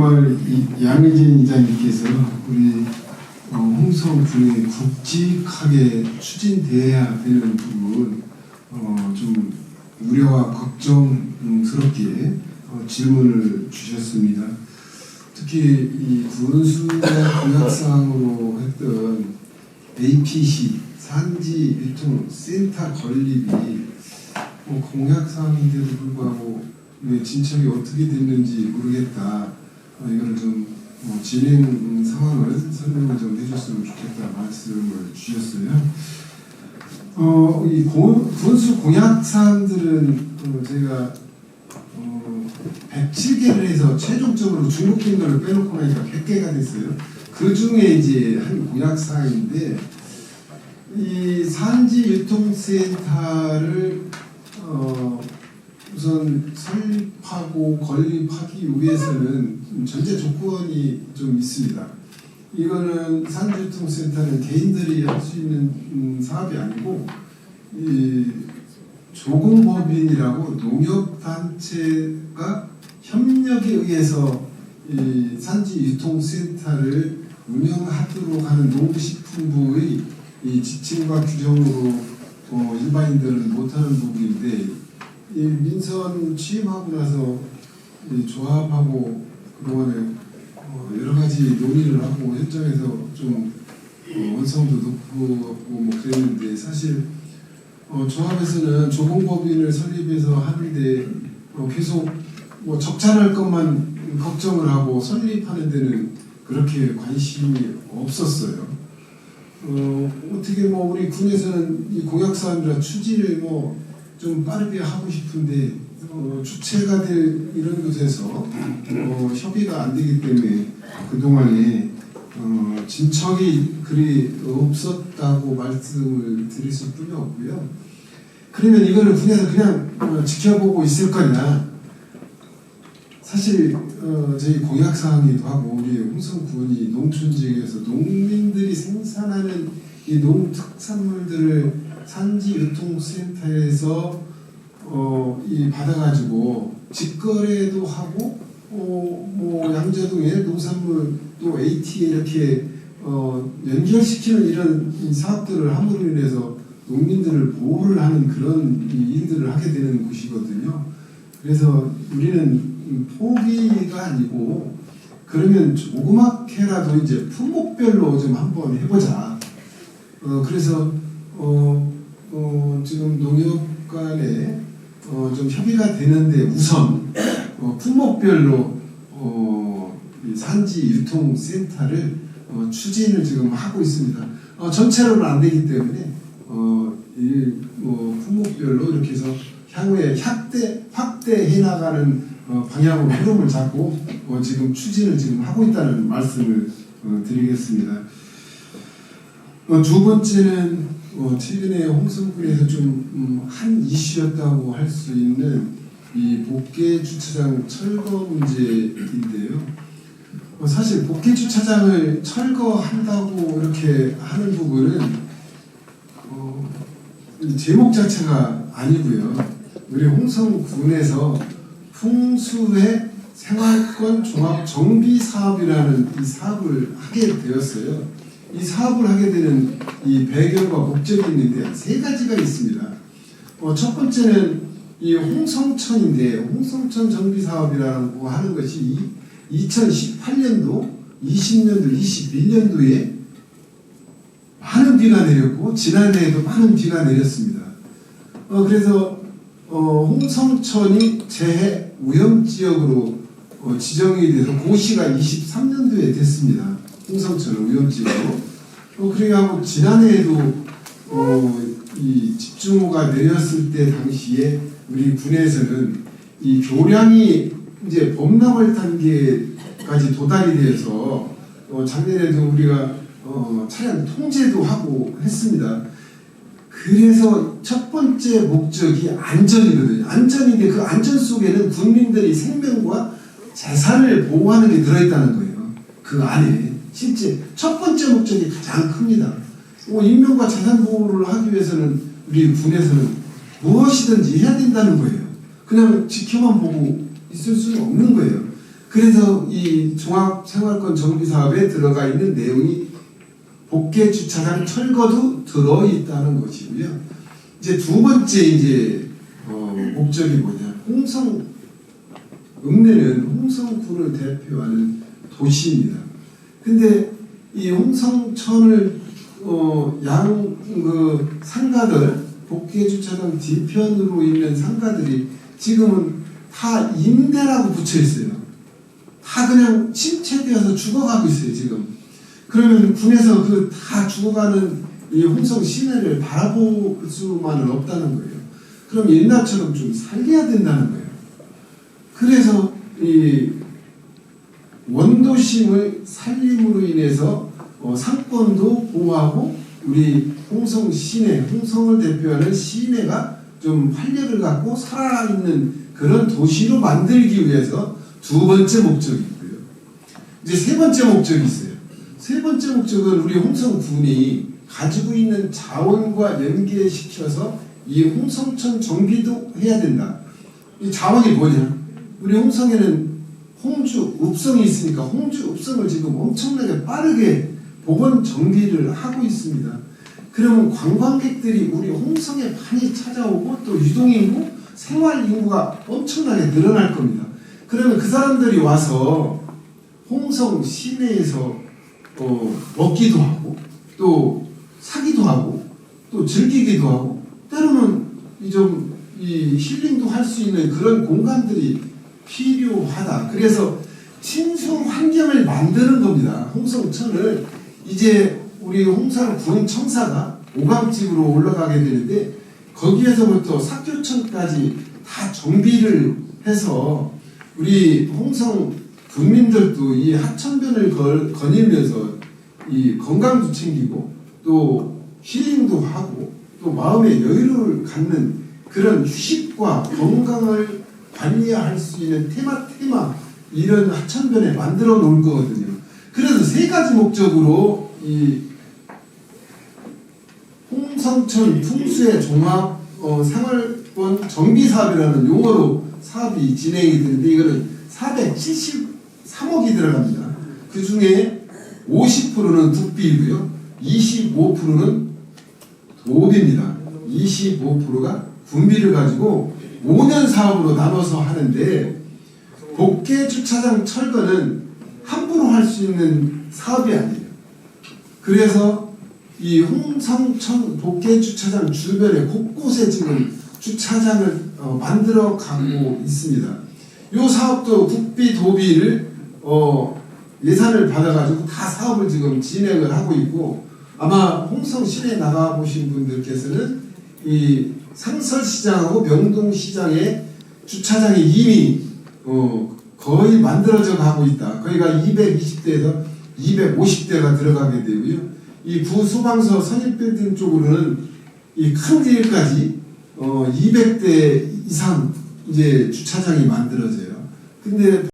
정말 이 양의진 이장님께서 우리 어, 홍성군에 굵직하게 추진돼야 되는 부분 어, 좀 우려와 걱정스럽게 어, 질문을 주셨습니다. 특히 이 군수의 공약사항으로 했던 APC 산지 유통 센터 건립이 뭐 공약사항인데도 불구하고 왜 진척이 어떻게 됐는지 모르겠다. 어, 이걸 좀 어, 진행 음, 상황을 설명을 좀 해줬으면 좋겠다 말씀을 주셨어요. 어, 이 고, 군수 공약 사항들은 어, 제가 어, 107개를 해서 최종적으로 중국인 거를 빼놓고 나니까 100개가 됐어요. 그 중에 이제 한 공약 사항인데 이 산지 유통센터를 어, 우선 설립하고 건립하기 위해서는 좀 전제 조건이 좀 있습니다. 이거는 산지유통센터는 개인들이 할 수 있는 음, 사업이 아니고 이 조공법인이라고 농협단체가 협력에 의해서 이 산지유통센터를 운영하도록 하는 농식품부의 이 지침과 규정으로 어, 일반인들은 못하는 부분인데 이 민선 취임하고 나서 이 조합하고 그동안에 어, 여러 가지 논의를 하고 현장에서 좀 어, 원성도 높고 뭐 그랬는데 사실 어, 조합에서는 조공법인을 설립해서 하는데 어, 계속 뭐 적자날 것만 걱정을 하고 설립하는 데는 그렇게 관심이 없었어요. 어, 어떻게 뭐 우리 군에서는 이 공약 사항이라 추진을 뭐 좀 빠르게 하고 싶은데 어, 주체가 될 이런 곳에서 어, 협의가 안 되기 때문에 그 동안에 어, 진척이 그리 없었다고 말씀을 드릴 수뿐이 없고요. 그러면 이거를 군에서 그냥 어, 지켜보고 있을 거냐? 사실 어, 저희 공약 사항이기도 하고 우리 홍성군이 농촌 지역에서 농민들이 생산하는 이 농특산물들을 산지 유통센터에서 어, 이 받아가지고 직거래도 하고 어, 뭐 양재동에 농산물 또 AT에 이렇게 어, 연결시키는 이런 이 사업들을 함으로 인해서 농민들을 보호를 하는 그런 이 일들을 하게 되는 곳이거든요. 그래서 우리는 포기가 아니고 그러면 조그맣게라도 이제 품목별로 좀 한번 해보자. 어, 그래서 어, 어, 지금 농협 간에 어, 좀 협의가 되는데 우선 어, 품목별로 어, 이 산지 유통센터를 어, 추진을 지금 하고 있습니다. 어, 전체로는 안 되기 때문에 어, 이, 뭐 품목별로 이렇게 해서 향후에 확대 확대해 나가는 어, 방향으로 흐름을 잡고 어, 지금 추진을 지금 하고 있다는 말씀을 어, 드리겠습니다. 어, 두 번째는 어, 최근에 홍성군에서 좀한 이슈였다고 할 수 있는 이 복개 주차장 철거 문제인데요. 어, 사실 복개 주차장을 철거한다고 이렇게 하는 부분은 어, 이 제목 자체가 아니고요. 우리 홍성군에서 풍수의 생활권 종합 정비 사업이라는 이 사업을 하게 되었어요. 이 사업을 하게 되는 이 배경과 목적이 있는데 세 가지가 있습니다. 어, 첫 번째는 이 홍성천인데 홍성천 정비 사업이라고 하는 것이 2018년도, 20년도, 21년도에 많은 비가 내렸고 지난해에도 많은 비가 내렸습니다. 어, 그래서 어, 홍성천이 재해 위험 지역으로 어, 지정이 돼서 고시가 23년도에 됐습니다. 홍성천은 위험 지역으로. 어, 그래가고 지난해에도 어, 이 집중호가 내렸을 때 당시에 우리 군에서는 이 교량이 이제 범람할 단계까지 도달이 되어서 어, 작년에도 우리가 어, 차량 통제도 하고 했습니다. 그래서 첫 번째 목적이 안전이거든요. 안전인데 그 안전 속에는 국민들의 생명과 재산을 보호하는 게 들어있다는 거예요. 그 안에 실제 첫 번째 목적이 가장 큽니다. 뭐 인명과 재산 보호를 하기 위해서는 우리 군에서는 무엇이든지 해야 된다는 거예요. 그냥 지켜만 보고 있을 수는 없는 거예요. 그래서 이 종합생활권 정비 사업에 들어가 있는 내용이 복개 주차장 철거도 들어 있다는 것이고요. 이제 두 번째 이제 어, 목적이 뭐냐? 홍성 읍내는 홍성군을 대표하는 도시입니다. 근데 이 홍성천을 어, 양그 상가들 복개 주차장 뒤편으로 있는 상가들이 지금은 다 임대라고 붙여 있어요. 다 그냥 침체되어서 죽어가고 있어요 지금. 그러면 군에서 그 다 죽어가는 이 홍성 시내를 바라볼 수만은 없다는 거예요. 그럼 옛날처럼 좀 살려야 된다는 거예요. 그래서 이 원도심의 살림으로 인해서 어, 상권도 보호하고 우리 홍성 시내, 홍성을 대표하는 시내가 좀 활력을 갖고 살아있는 그런 도시로 만들기 위해서 두 번째 목적이 있고요. 이제 세 번째 목적이 있어요. 세 번째 목적은 우리 홍성군이 가지고 있는 자원과 연계시켜서 이 홍성천 정비도 해야 된다. 이 자원이 뭐냐? 우리 홍성에는 홍주, 읍성이 있으니까 홍주, 읍성을 지금 엄청나게 빠르게 복원 정비를 하고 있습니다. 그러면 관광객들이 우리 홍성에 많이 찾아오고 또 유동인구, 생활 인구가 엄청나게 늘어날 겁니다. 그러면 그 사람들이 와서 홍성 시내에서 어, 먹기도 하고 또 사기도 하고 또 즐기기도 하고 때로는 이좀이 힐링도 할 수 있는 그런 공간들이 필요하다. 그래서 친숙 환경을 만드는 겁니다. 홍성천을 이제 우리 홍성 구청사가 오강집으로 올라가게 되는데 거기에서부터 사교천까지 다 정비를 해서 우리 홍성 군민들도 이 하천변을 걸, 거닐면서 이 건강도 챙기고 또 힐링도 하고 또 마음의 여유를 갖는 그런 휴식과 건강을 관리할 수 있는 테마 테마 이런 하천변에 만들어 놓을 거거든요. 그래서 세 가지 목적으로 이 홍성천 풍수의 종합 어, 생활권 정비 사업이라는 용어로 사업이 진행이 되는데 이거는 473억이 들어갑니다. 그 중에 50%는 국비이고요. 25%는 도비입니다. 25%가 군비를 가지고 5년 사업으로 나눠서 하는데 복개 주차장 철거는 함부로 할 수 있는 사업이 아니에요. 그래서 이 홍성천 복개 주차장 주변에 곳곳에 지금 주차장을 어, 만들어 가고 있습니다. 이 사업도 국비 도비를 어, 예산을 받아가지고 다 사업을 지금 진행을 하고 있고 아마 홍성 시내 나가 보신 분들께서는 이 상설시장하고 명동시장의 주차장이 이미 어, 거의 만들어져 가고 있다. 거기가 220대에서 250대가 들어가게 되고요. 이 부소방서 선입빌딩 쪽으로는 이 큰 길까지 어, 200대 이상 이제 주차장이 만들어져요. 근데